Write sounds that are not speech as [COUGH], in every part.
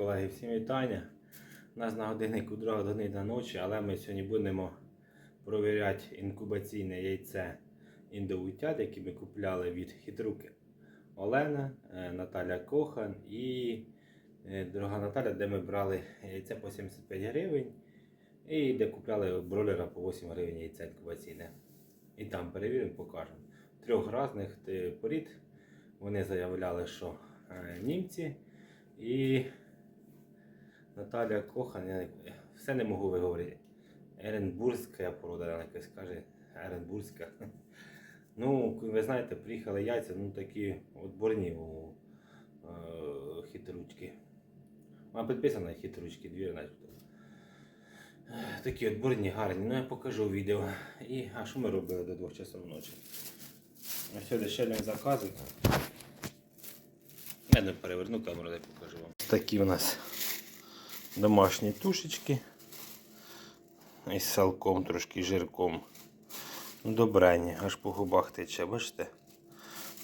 колеги, всім вітання. У нас на годиннику друга година ночі, але ми сьогодні будемо провіряти інкубаційне яйце індоутят, яке ми купляли від хитруки Олена, е, Наталя Кохан і е, друга Наталя, де ми брали яйце по 75 гривень і де купляли бролера по 8 гривень яйце інкубаційне. І там перевіримо, покажемо. Трьох різних е, порід. Вони заявляли, що німці і Наталя Кохан, я все не можу виговорити. Еренбурзька порода, вона якась каже. Еренбурзька. Ну, ви знаєте, приїхали яйця, ну такі отборні у е, хитручки. Вона підписана хитручки, дві начебто. Такі отборні, гарні. Ну я покажу відео. І, а що ми робили до двох часов ночі? Ось сюди ще заказик. Я не переверну камеру, дай покажу вам. Такі у нас домашні тушечки. Із салком, трошки жирком. Ну, добренні, аж по губах тече, бачите?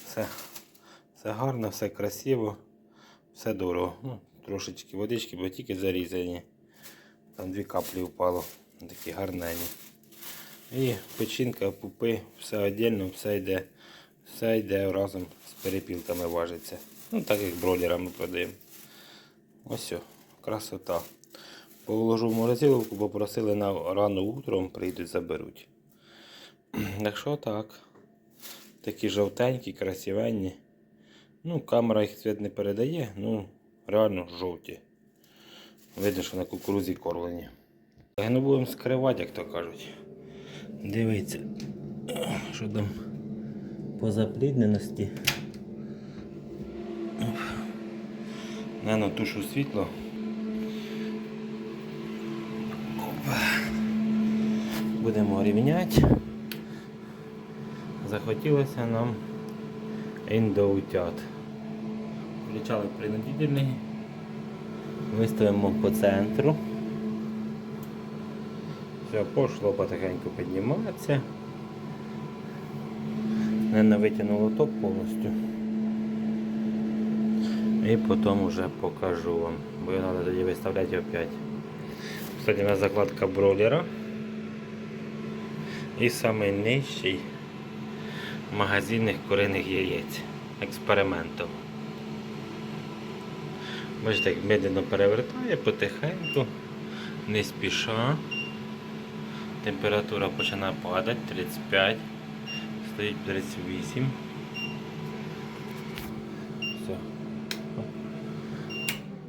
Все, все гарно, все красиво, все дорого. Ну, трошечки водички, бо тільки зарізані. Там дві каплі впало, такі гарнені. І печінка, пупи, все віддільно, все йде, все йде разом з перепілками важиться. Ну, так як бройлерами продаємо. Ось все, красота. Положу в морозиловку, бо просили на рано утром, прийдуть, заберуть. [CLEARS THROAT] Так що так. Такі жовтенькі, красивенні. Ну, камера їх цвіт не передає, ну, реально жовті. Видно, що на кукурузі кормлені. Ну будемо скривати, як то кажуть. Дивіться, [CLEARS THROAT] що там по заплідненості. Наверно, тушу світло. Будемо рівняти. Захотілося нам індоутят. Включали принудительний. Виставимо по центру. Все, пошло потихеньку підніматися. Не витягнуло топ повністю. І потім вже покажу вам. Бо його треба тоді виставляти опять. Кстати, у нас закладка бройлера. І самий нижчий магазинних куриних яєць. Експериментом. Бачите, як медленно перевертає потихеньку, не спіша. Температура починає падати 35, стоїть 38. Все.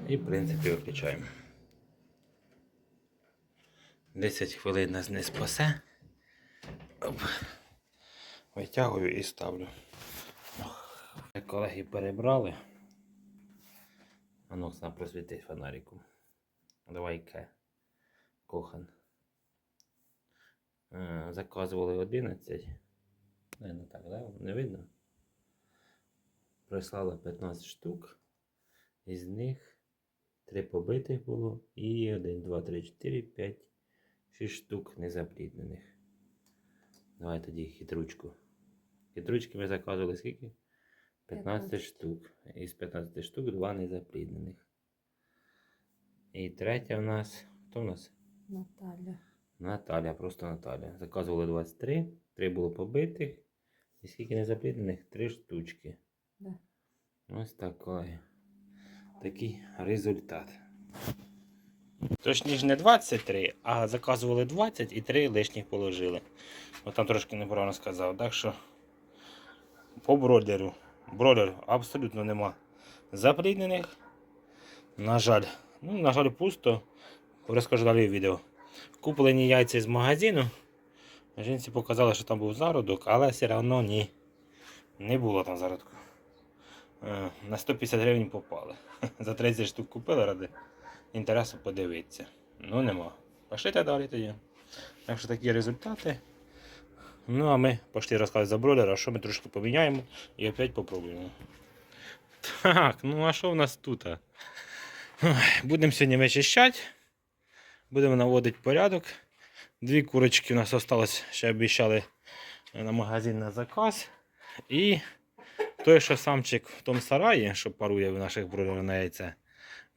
І в принципі виключаємо. 10 хвилин нас не спасе. Витягую і ставлю. Колеги перебрали. А ну, сам просвіти фонариком. Давай ке. Кохан. Е, Заказували 11. Не, не так, да? Не видно. Прислали 15 штук. Із них 3 побитих було і 1, 2, 3, 4, 5, 6 штук незапліднених. Давай тоді хитручку. Хитручки ми заказували скільки? 15 15. штук. Із 15 штук 2 незапліднених. І третя в нас. Хто в нас? Наталя. Наталя, просто Наталя. Заказували 23, 3 було побитих. І скільки незапліднених? 3 штучки. Да. Ось такий. Такий результат. Точніше не 23, а заказували 20 і 3 лишніх положили. От там трошки неправильно сказав. Так що по бройлеру. Бройлер абсолютно нема запліднених. На жаль, ну, на жаль, пусто. Розкажу далі в відео. Куплені яйця з магазину. Жінці показали, що там був зародок, але все одно ні. Не було там зародку. Е, На 150 гривень попали. [LAUGHS] За 30 штук купили ради інтересу подивитися. Ну нема. Пошлите далі тоді. Так що такі результати. Ну а ми пішли розказувати за бройлера, що ми трошки поміняємо і опять попробуємо. Так, ну а що в нас тут? Будемо сьогодні вичищати. Будемо наводити порядок. Дві курочки у нас осталось, ще обіцяли на магазин на заказ. І той, що самчик в тому сараї, що парує в наших бройлерів на яйце,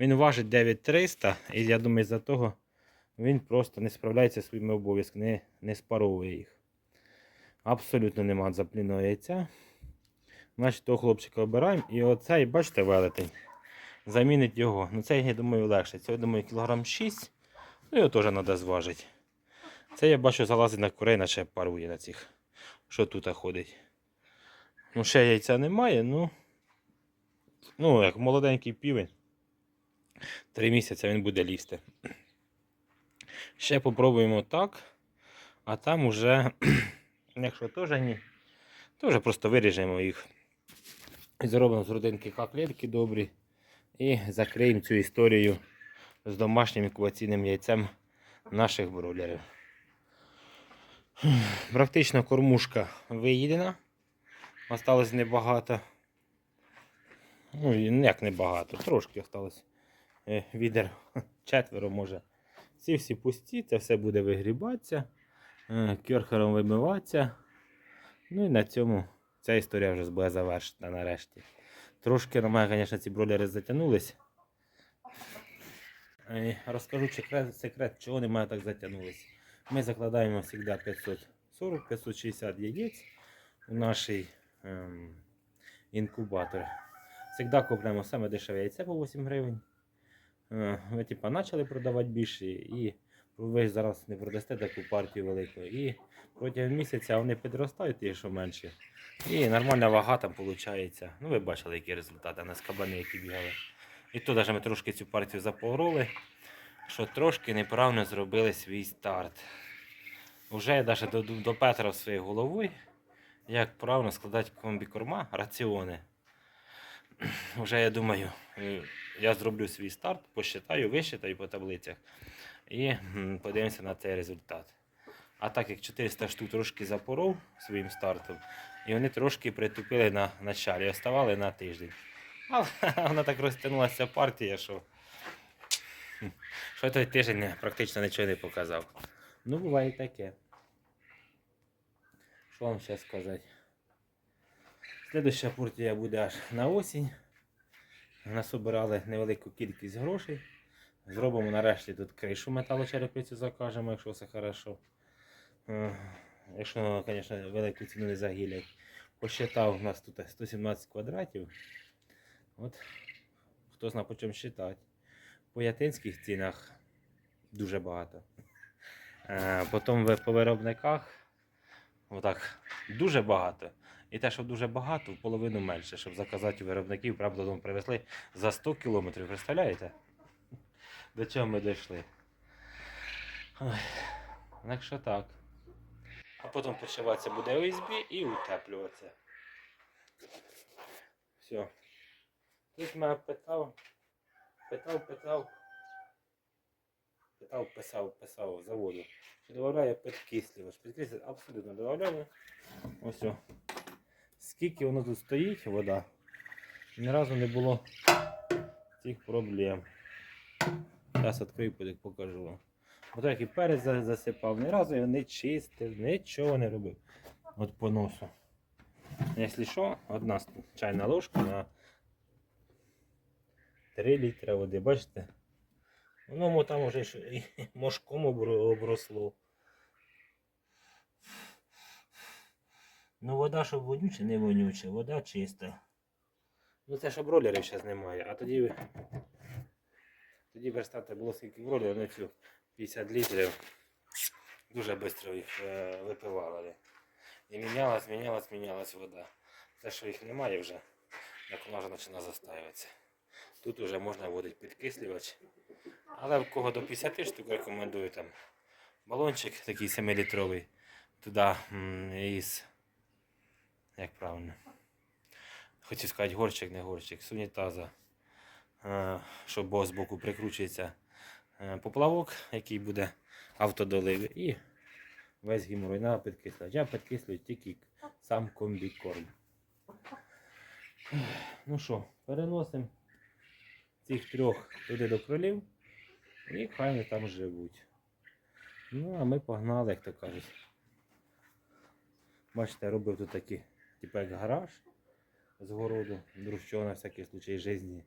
Він важить 9300, і я думаю, за того він просто не справляється зі своїми обов'язками, не, не спаровує їх. Абсолютно нема заплінного яйця. Значить, того хлопчика обираємо. І оцей, бачите, велетень. Замінить його. Ну цей, я думаю, легше. Це, я думаю, кілограм 6. Ну, його теж треба зважити. Це я бачу, залазить на курей, наче парує на цих, що тут ходить. Ну, ще яйця немає, ну. Ну, як молоденький півень. Три місяці він буде лізти. Ще попробуємо так. А там уже, [CLEARS THROAT] якщо теж ні, то вже просто виріжемо їх. І зробимо з родинки котлетки добрі. І закриємо цю історію з домашнім інкубаційним яйцем наших бройлерів. [SIGHS] Практично кормушка виїдена. Осталось небагато. Ну, як небагато, трошки осталось. Е, Відер [LAUGHS] четверо може. Ці всі пусті, це все буде вигрібатися, е, кьорхером вимиватися. Ну і на цьому ця історія вже буде завершена нарешті. Трошки на мене, звісно, ці бройлери затягнулись. Е, Розкажу секрет, чого вони мене так затягнулись. Ми закладаємо завжди 540-560 яєць у наш ем, інкубатор. Завжди купуємо саме дешеве яйце по 8 гривень. Е, Ви типа почали продавати більше і ви зараз не продасте таку партію велику. І протягом місяця вони підростають, ті, що менше. І нормальна вага там виходить. Ну, ви бачили, які результати на скабани, які бігали. І тут навіть ми трошки цю партію запороли, що трошки неправильно зробили свій старт. Уже я навіть до, до Петра своєю головою, як правильно складати комбікорма, раціони. [CLEARS THROAT] Вже я думаю, е, я зроблю свій старт, посчитаю, висчитаю по таблицях і подивимося на цей результат. А так як 400 штук трошки запоров своїм стартом, і вони трошки притупили на началі, оставали на тиждень. Але [LAUGHS] вона так розтягнулася партія, що, що той тиждень практично нічого не показав. Ну, буває таке. Що вам ще сказати? Слідуща партія буде аж на осінь. Насобирали невелику кількість грошей. Зробимо нарешті тут кришу металочерепицю закажемо, якщо все хорошо. Е, Якщо, звісно, велику ціну не загілять. Посчитав, у нас тут 117 квадратів. От, хто знає по чому считати. По ятинських цінах дуже багато. Е, Потім по виробниках отак, дуже багато. І те, що дуже багато, в половину менше, щоб заказати у виробників, правда, додому привезли за 100 кілометрів. Представляєте? До чого ми дійшли? Ой, якщо так. А потім підшиватися буде ОСБ і утеплюватися. Все. Тут мене питав, питав, питав. Питав, писав, писав заводу. Чи додаю підкислювач. Підкислювач абсолютно додаю. Ось. Скільки воно тут стоїть, вода, ні разу не було цих проблем. Зараз відкрию, покажу вам. Ото як і перець засипав, ні разу його не чистив, нічого не робив. От по носу. Якщо що, одна чайна ложка на 3 літри води, бачите? Воно там вже [LAUGHS] мошком обросло. Ну, вода, щоб вонюча, не вонюча, вода чиста. Ну це ж бролерів зараз немає, а тоді. Тоді верстати було скільки бролерів на цю 50 літрів. Дуже швидко їх е, випивали. І мінялась, мінялась, мінялась вода. Те, що їх немає вже, як вона вже починає застаюватися. Тут вже можна вводити підкислювач. Але в кого до 50 штук рекомендую там балончик такий 7-літровий. Туди із як правильно? Хотів сказати горщик, не горщик, з унітаза, е, щоб бо з боку прикручується е, поплавок, який буде автодолив, і весь геморрой на підкислювач. Я підкислюю тільки сам комбікорм. Ну що, переносимо цих трьох туди до кролів і хай вони там живуть. Ну, а ми погнали, як то кажуть. Бачите, я робив тут такий, типу як гараж з городу, друг що на всякий случай житті.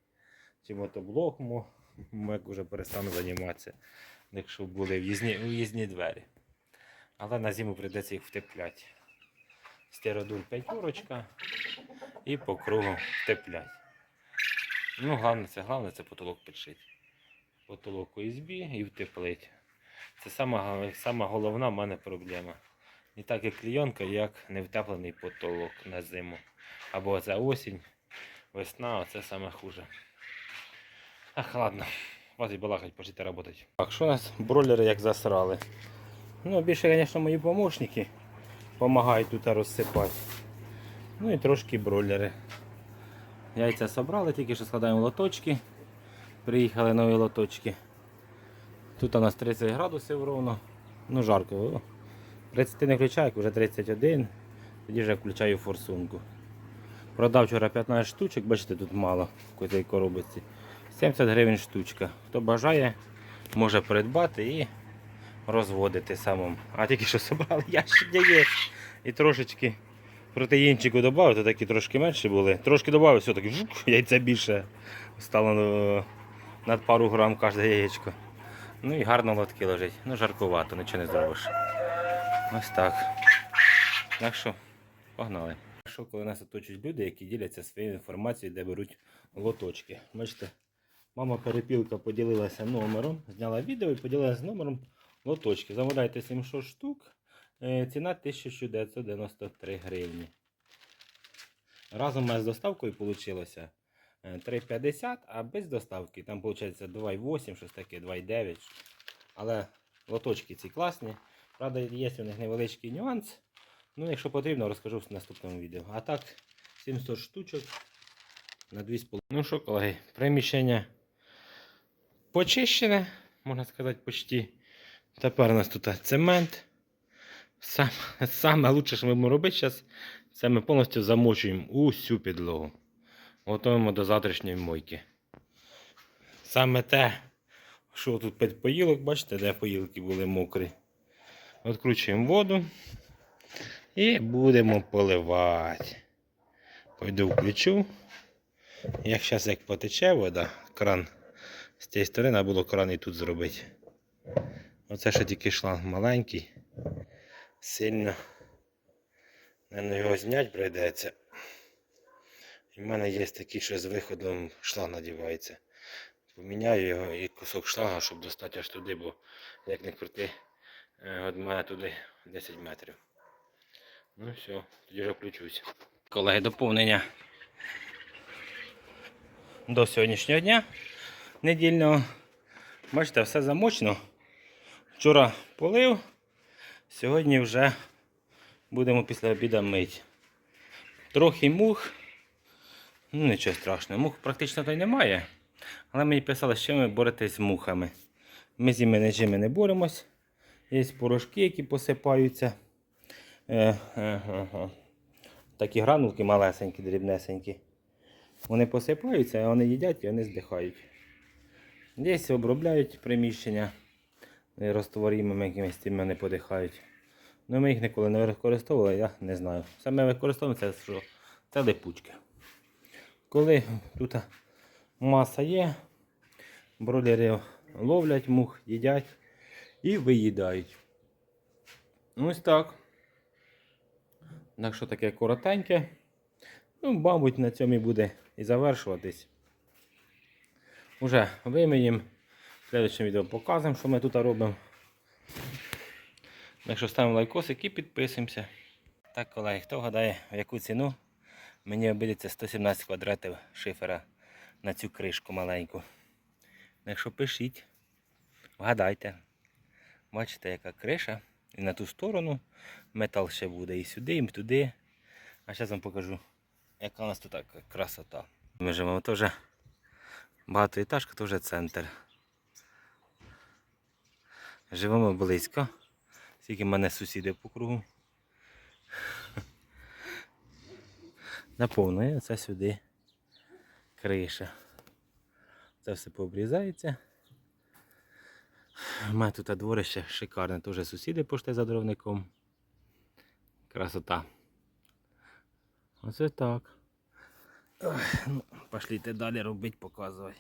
Чи мотоблок мо Ми вже перестану займатися, якщо були в'їзні, в'їзні двері. Але на зиму прийдеться їх втепляти. Стеродуль п'ятерочка і по кругу втеплять. Ну, головне це, головне це потолок підшити. Потолок ОСБ і втеплить. Це сама, сама головна в мене проблема. Не так як клійонка, як невтеплений потолок на зиму. Або це осінь, весна, оце саме хуже. Ах, ладно. Вас балакать, почати працювати. Так, що у нас бройлери як засрали? Ну, більше, звісно, мої помощники допомагають тут розсипати. Ну і трошки бройлери. Яйця собрали, тільки що складаємо лоточки. Приїхали нові лоточки. Тут у нас 30 градусів ровно. Ну жарко. О. 30 не включаю, вже 31. Тоді вже включаю форсунку. Продав вчора 15 штучок, бачите, тут мало в цій коробці. 70 гривень штучка. Хто бажає, може придбати і розводити самому. А тільки що собрали ящик яєць і трошечки протеїнчику додав, то такі трошки менші були. Трошки додав, все таки жук, яйця більше стало е, над пару грам кожне яєчко. Ну і гарно лотки лежить. Ну жаркувато, нічого не зробиш. Ось так. Так що, погнали. Що, коли нас оточують люди, які діляться своєю інформацією, де беруть лоточки. Бачите, мама перепілка поділилася номером, зняла відео і поділилася номером лоточки. Замовляйте 700 штук. Е, Ціна 1993 гривні. Разом з доставкою вийшло 3,50, а без доставки там виходить 2,8, щось таке, 2,9. Але лоточки ці класні. Правда, є у них невеличкий нюанс. Ну, якщо потрібно, розкажу в наступному відео. А так, 700 штучок на 2,5. Ну що, колеги, приміщення почищене, можна сказати, почти. Тепер у нас тут цемент. Сам, саме лучше, що ми будемо робити зараз, це ми повністю замочуємо усю підлогу. Готуємо до завтрашньої мойки. Саме те, що тут під поїлок, бачите, де поїлки були мокрі. Відкручуємо воду і будемо поливати. Пойду включу. Як зараз як потече вода, кран з цієї сторони, треба було кран і тут зробити. Оце ще тільки шланг маленький. Сильно. Наверно, його зняти прийдеться. І в мене є такий, що з виходом шланг надівається. Поміняю його і кусок шланга, щоб достати аж туди, бо як не крути, е, від мене туди 10 метрів. Ну все, тоді вже включусь. Колеги, доповнення до сьогоднішнього дня недільного. Бачите, все замочено. Вчора полив, сьогодні вже будемо після обіду мити. Трохи мух. Ну, нічого страшного, мух практично то й немає. Але мені писали, що ми боретесь з мухами. Ми з нічими не боремось. Є порошки, які посипаються. Е, е, е, е. Такі гранулки малесенькі, дрібнесенькі. Вони посипаються, а вони їдять і вони здихають. Десь обробляють приміщення розтворимими якимись тим не подихають. Ну ми їх ніколи не використовували, я не знаю. Саме використовуємо це, що це липучки. Коли тут маса є, бройлери ловлять мух, їдять і виїдають. Ось так. Так що таке коротеньке. Ну, мабуть, на цьому і буде і завершуватись. Уже виміємо. В відео показуємо, що ми тут робимо. Якщо ставимо лайкосик і підписуємося. Так, колеги, хто вгадає, в яку ціну мені обійдеться 117 квадратів шифера на цю кришку маленьку. Якщо пишіть, вгадайте. Бачите, яка криша. І на ту сторону метал ще буде і сюди, і туди. А зараз вам покажу, яка у нас тут красота. Ми живемо теж багатоетажка, теж центр. Живемо близько. Скільки в мене сусіди по кругу. Наповнює це сюди криша. Це все пообрізається. У мене тут дворище шикарне, теж сусіди пошти за дровником. Красота. Оце так. Ой, ну, далі робити, показувати.